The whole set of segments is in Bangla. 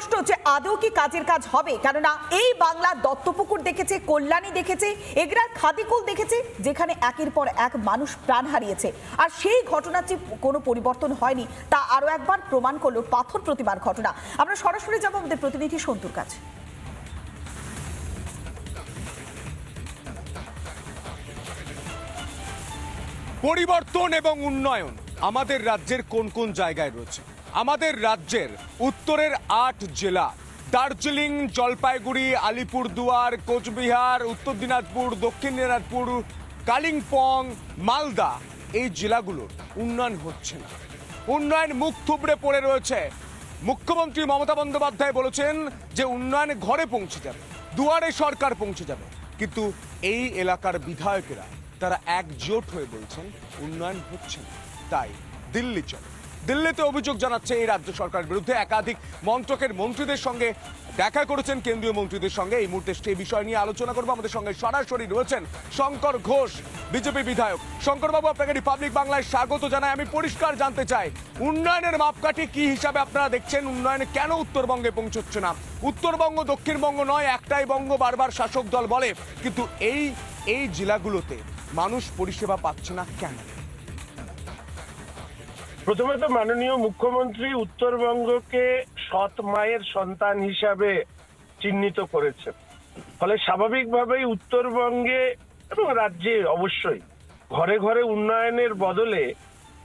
প্রশ্ন যে আদৌ কি কাজের কাজ হবে? কেননা এই বাংলা দত্তপুকুর দেখেছে, কল্যাণী দেখেছে এগরার খাদিকুল দেখেছে, যেখানে একের পর এক মানুষ প্রাণ হারিয়েছে। আর সেই ঘটনার যে কোনো পরিবর্তন হয়নি, তা আরও একবার প্রমাণ করল পাথর প্রতিমার ঘটনা। আমরা সরাসরি যাব আমাদের প্রতিনিধি সন্তুর কাছে। পরিবর্তন এবং উন্নয়ন আমাদের রাজ্যের কোন কোন জায়গায় রয়েছে? আমাদের রাজ্যের উত্তরের আট জেলা, দার্জিলিং, জলপাইগুড়ি, আলিপুরদুয়ার, কোচবিহার, উত্তর দিনাজপুর, দক্ষিণ দিনাজপুর, কালিম্পং, মালদা এই জেলাগুলোর উন্নয়ন হচ্ছে না। উন্নয়ন মুখ থুবড়ে পড়ে রয়েছে। মুখ্যমন্ত্রী মমতা বন্দ্যোপাধ্যায় বলেছেন যে উন্নয়ন ঘরে পৌঁছে যাবে, দুয়ারে সরকার পৌঁছে যাবে। কিন্তু এই এলাকার বিধায়কেরা, তারা একজোট হয়ে বলছেন উন্নয়ন হচ্ছে না। তাই দিল্লি চলে। দিল্লিতে অভিযোগ জানাচ্ছে এই রাজ্য সরকারের বিরুদ্ধে একাধিক মন্ত্রকের মন্ত্রীদের সঙ্গে দেখা করেছেন কেন্দ্রীয় মন্ত্রীদের সঙ্গে। এই মুহূর্তে সেই বিষয় নিয়ে আলোচনা করব। আমাদের সঙ্গে সরাসরি রয়েছেন শঙ্কর ঘোষ, বিজেপি বিধায়ক। শঙ্করবাবু, আপনাকে রিপাবলিক বাংলায় স্বাগত জানাই। আমি পরিষ্কার জানতে চাই, উন্নয়নের মাপকাঠি কি হিসাবে আপনারা দেখছেন? উন্নয়নে কেন উত্তরবঙ্গে পৌঁছচ্ছে না? উত্তরবঙ্গ দক্ষিণবঙ্গ নয়, একটাই বঙ্গ, বারবার শাসক দল বলে। কিন্তু এই এই জেলাগুলোতে মানুষ পরিষেবা পাচ্ছে না কেন? প্রথমত মাননীয় মুখ্যমন্ত্রী উত্তরবঙ্গকে সৎ মায়ের সন্তান হিসাবে চিহ্নিত করেছেন। ফলে স্বাভাবিকভাবেই উত্তরবঙ্গে এবং রাজ্যে অবশ্যই ঘরে ঘরে উন্নয়নের বদলে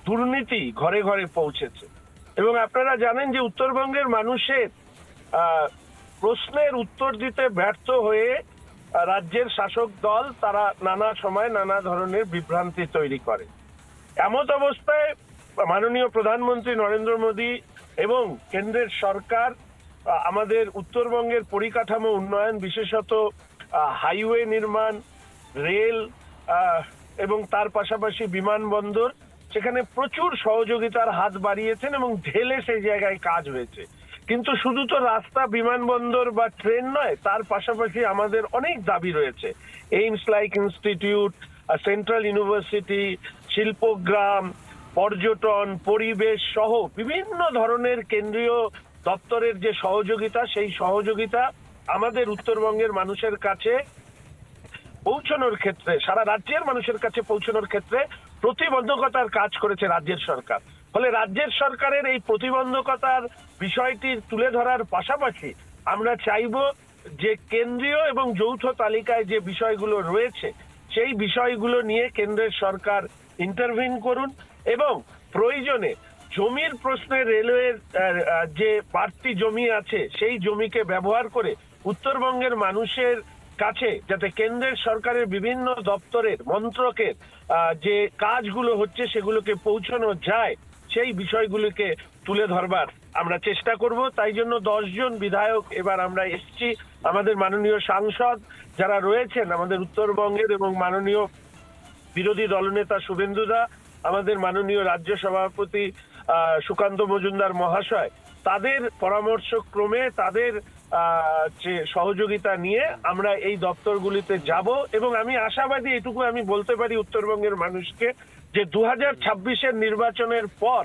দুর্নীতি ঘরে ঘরে পৌঁছেছে। এবং আপনারা জানেন যে উত্তরবঙ্গের মানুষের প্রশ্নের উত্তর দিতে ব্যর্থ হয়ে রাজ্যের শাসক দল তারা নানা সময় নানা ধরনের বিভ্রান্তি তৈরি করে। এমত অবস্থায় মাননীয় প্রধানমন্ত্রী নরেন্দ্র মোদী এবং কেন্দ্রের সরকার আমাদের উত্তরবঙ্গের পরিকাঠামো উন্নয়ন বিশেষত হাইওয়ে নির্মাণ, রেল এবং তার পাশাপাশি বিমানবন্দর, সেখানে প্রচুর সহযোগিতার হাত বাড়িয়েছেন এবং ঢেলে সেই জায়গায় কাজ হয়েছে। কিন্তু শুধু তো রাস্তা, বিমানবন্দর বা ট্রেন নয়, তার পাশাপাশি আমাদের অনেক দাবি রয়েছে। AIIMS like institute central university, Shilpagram পর্যটন, পরিবেশ সহ বিভিন্ন ধরনের কেন্দ্রীয় দপ্তরের যে সহযোগিতা, সেই সহযোগিতা আমাদের উত্তরবঙ্গের মানুষের কাছে পৌঁছানোর ক্ষেত্রে, সারা রাজ্যের মানুষের কাছে পৌঁছানোর ক্ষেত্রে প্রতিবন্ধকতার কাজ করেছে রাজ্যের সরকার। ফলে রাজ্যের সরকারের এই প্রতিবন্ধকতার বিষয়টি তুলে ধরার পাশাপাশি আমরা চাইব যে কেন্দ্রীয় এবং যৌথ তালিকায় যে বিষয়গুলো রয়েছে, সেই বিষয়গুলো নিয়ে কেন্দ্রের সরকার ইন্টারভিন করুন। এবং প্রয়োজনে জমির প্রশ্নে রেলওয়ের যে বাড়তি জমি আছে, সেই জমিকে ব্যবহার করে উত্তরবঙ্গের মানুষের কাছে যাতে কেন্দ্রের সরকারের বিভিন্ন দপ্তরের মন্ত্রকের যে কাজগুলো হচ্ছে সেগুলোকে পৌঁছানো যায়, সেই বিষয়গুলিকে তুলে ধরবার আমরা চেষ্টা করব। তাই জন্য দশজন বিধায়ক এবার আমরা এসছি। আমাদের মাননীয় সাংসদ যারা রয়েছেন আমাদের উত্তরবঙ্গের এবং মাননীয় বিরোধী দলনেতা শুভেন্দুদা আমাদের মাননীয় রাজ্য সভাপতি সুকান্ত মজুমদার মহাশয়, তাদের পরামর্শ ক্রমে তাদের যে সহযোগিতা নিয়ে আমরা এই দপ্তরগুলিতে যাব এবং আমি আশাবাদী, এটুকু আমি বলতে পারি উত্তরবঙ্গের মানুষকে, যে দু হাজার নির্বাচনের পর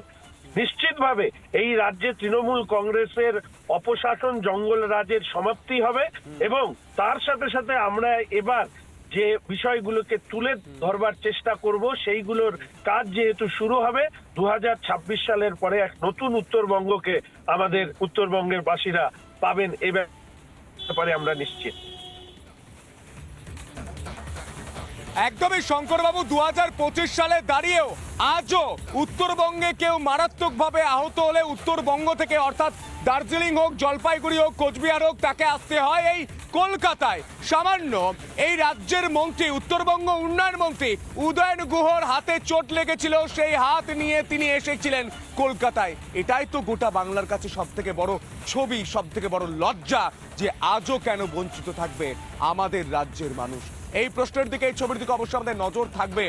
নিশ্চিতভাবে এই রাজ্যে তৃণমূল কংগ্রেসের অপশাসন জঙ্গল রাজের সমাপ্তি হবে এবং তার সাথে সাথে আমরা এবার যে বিষয়গুলোকে তুলে ধরবার চেষ্টা করব, সেইগুলোর কাজ যেহেতু শুরু হবে দু হাজার ছাব্বিশ সালের পরে এক নতুন উত্তরবঙ্গকে আমাদের উত্তরবঙ্গের বাসীরা পাবেন এ ব্যাপারে আমরা নিশ্চিত। একদমই শঙ্করবাবু দু হাজার পঁচিশ সালে দাঁড়িয়েও আজও উত্তরবঙ্গে কেউ মারাত্মকভাবে আহত হলে উত্তরবঙ্গ থেকে অর্থাৎ দার্জিলিং হোক, জলপাইগুড়ি হোক, কোচবিহার হোক, তাকে আসতে হয় এই কলকাতায়। সামান্য এই রাজ্যের মন্ত্রী, উত্তরবঙ্গ উন্নয়ন মন্ত্রী উদয়ন গুহর হাতে চোট লেগেছিল, সেই হাত নিয়ে তিনি এসেছিলেন কলকাতায়। এটাই তো গোটা বাংলার কাছে সব থেকে বড় ছবি সব থেকে বড় লজ্জা যে আজও কেন বঞ্চিত থাকবে আমাদের রাজ্যের মানুষ। এই প্রশ্নের দিকে এই ছবির দিকে অবশ্যই আমাদের নজর থাকবে।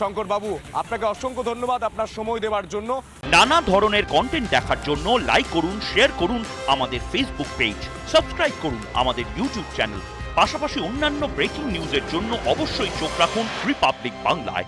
শঙ্কর বাবু আপনাকে অসংখ্য ধন্যবাদ আপনার সময় দেওয়ার জন্য। নানা ধরনের কন্টেন্ট দেখার জন্য লাইক করুন শেয়ার করুন আমাদের ফেসবুক পেজ সাবস্ক্রাইব করুন আমাদের ইউটিউব চ্যানেল পাশাপাশি অন্যান্য ব্রেকিং নিউজের জন্য অবশ্যই চোখ রাখুন রিপাবলিক বাংলায়